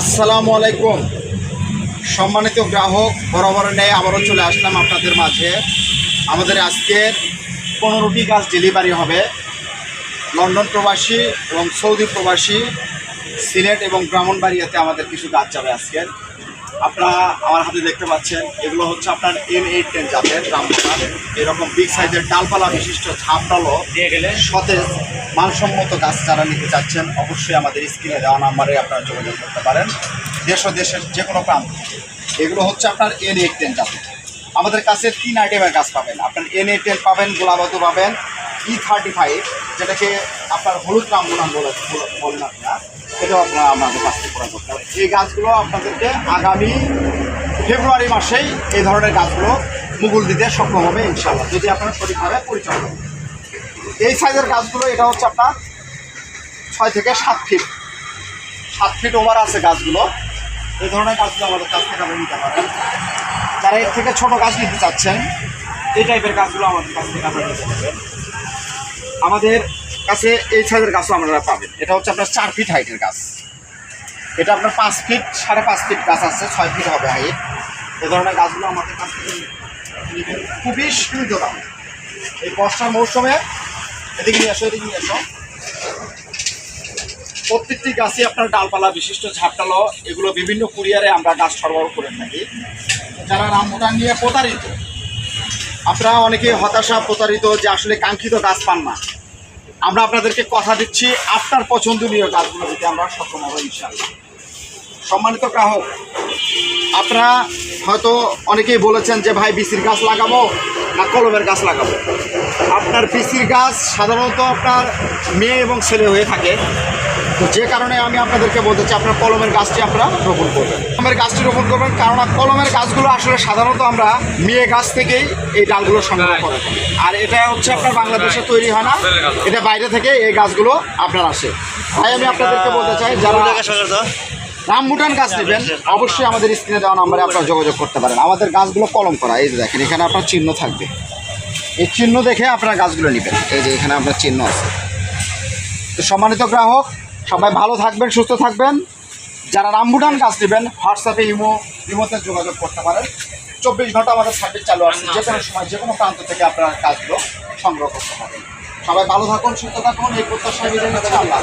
আসসালামু আলাইকুম। সম্মানিত গ্রাহক বরাবর নেয় আবারও চলে আসলাম আপনাদের মাঝে। আমাদের আজকের পনেরোটি গাছ ডেলিভারি হবে। লন্ডন প্রবাসী এবং সৌদি প্রবাসী সিলেট এবং ব্রাহ্মণবাড়িয়াতে আমাদের কিছু গাছ যাবে আজকের আপনারা আমার হাতে দেখতে পাচ্ছেন এগুলো হচ্ছে আপনার এম এইট টেন জাতের রামপাল এরকম বিগ সাইজের ডালপালা বিশিষ্ট গেলে সতেজ মানসম্মত গাছ যারা নিতে চাচ্ছেন, অবশ্যই আমাদের স্ক্রিনে দেওয়া নাম্বারে আপনারা যোগাযোগ করতে পারেন। দেশ ও দেশের যে কোনো প্রান্ত। এগুলো হচ্ছে আপনার এন এইট টেন জাতের। আমাদের কাছে তিন আইটেমের গাছ পাবেন। আপনার এন এইট টেন পাবেন গোলাবাতু পাবেন ই থার্টি ফাইভ যেটাকে আপনার হলুদ রামগুনান বলে বলেন আপনারা। এটাও আপনারা আমাদের কাছ থেকে করতে পারেন। এই গাছগুলো আপনাদেরকে আগামী ফেব্রুয়ারি মাসেই এই ধরনের গাছগুলো মুগুল দিতে সক্ষম হবে ইনশাল্লাহ যদি আপনারা সঠিকভাবে পরিচর্যা করেন। এই সাইজের গাছগুলো, এটা হচ্ছে আপনার ছয় থেকে সাত ফিট সাত ফিট ওভার আছে গাছগুলো। এই ধরনের গাছগুলো আমাদের কাছ থেকে আপনি নিতে পারেন। যারা এর থেকে ছোট গাছ নিতে চাচ্ছেন, এই টাইপের গাছগুলো আমাদের কাছ থেকে আপনারা নিতে পারবেন। আমাদের কাছে এই সাইজের গাছও আপনারা পাবেন। এটা হচ্ছে আপনার চার ফিট হাইটের গাছ। এটা আপনার পাঁচ ফিট সাড়ে পাঁচ ফিট গাছ আছে, ছয় ফিট হবে হাইট এই ধরনের গাছগুলো আমাদের কাছ থেকে। খুবই সীমিত দাম এই বর্ষার মৌসুমে এদিকে নিয়ে আসো, এদিকে নিয়ে আসো। প্রত্যেকটি গাছে আপনার ডালপালা, বিশিষ্ট ঝাপটালো, এগুলো বিভিন্ন কুরিয়ারে আমরা গাছ সরবরাহ করে থাকি। যারা রামভুটান নিয়ে প্রতারিত, আপনারা অনেকে হতাশা, প্রতারিত যে আসলে কাঙ্ক্ষিত গাছ পান না। আমরা আপনাদেরকে কথা দিচ্ছি, আপনার পছন্দনীয় গাছগুলো দিতে আমরা সক্ষম হব ইনশাল্লাহ সম্মানিত গ্রাহক, আপনারা হয়তো অনেকেই বলেছেন যে, ভাই বিসির গাছ লাগাবো? না কলমের গাছ লাগাবো। আপনার বিসির গাছ সাধারণত আপনার মেয়ে এবং ছেলে হয়ে থাকে। তো যে কারণে আমি আপনাদেরকে বলতে চাই আপনার কলমের গাছটি আপনারা রোপণ করবেন। কলমের গাছটি রোপণ করবেন কারণ কলমের গাছগুলো আসলে সাধারণত আমরা মেয়ে গাছ থেকেই এই ডালগুলো সংগ্রহ করে আর এটা হচ্ছে আপনার বাংলাদেশে তৈরি হয় না। এটা বাইরে থেকে এই গাছগুলো আপনার আসে। তাই আমি আপনাদেরকে বলতে চাই যারা রামবুটান গাছ নেবেন, অবশ্যই আমাদের স্ক্রিনে দেওয়া নাম্বারে আপনারা যোগাযোগ করতে পারেন। আমাদের গাছগুলো কলম করা, এই যে দেখেন, এখানে আপনার চিহ্ন থাকবে। এই চিহ্ন দেখে আপনারা গাছগুলো নেবেন। এই যে এখানে আপনার চিহ্ন আছে। তো সম্মানিত গ্রাহক, সবাই ভালো থাকবেন, সুস্থ থাকবেন। যারা রামবুটান গাছ নেবেন হোয়াটসঅ্যাপে ইমো, ইমোতে যোগাযোগ করতে পারেন। চব্বিশ ঘণ্টা আমাদের সার্ভিস চালু আছে। যে কোনো সময়, যে কোনো প্রান্ত থেকে আপনারা কাজগুলো সংগ্রহ করতে পারেন। সবাই ভালো থাকুন, সুস্থ থাকুন, এই প্রত্যাশা আল্লাহ।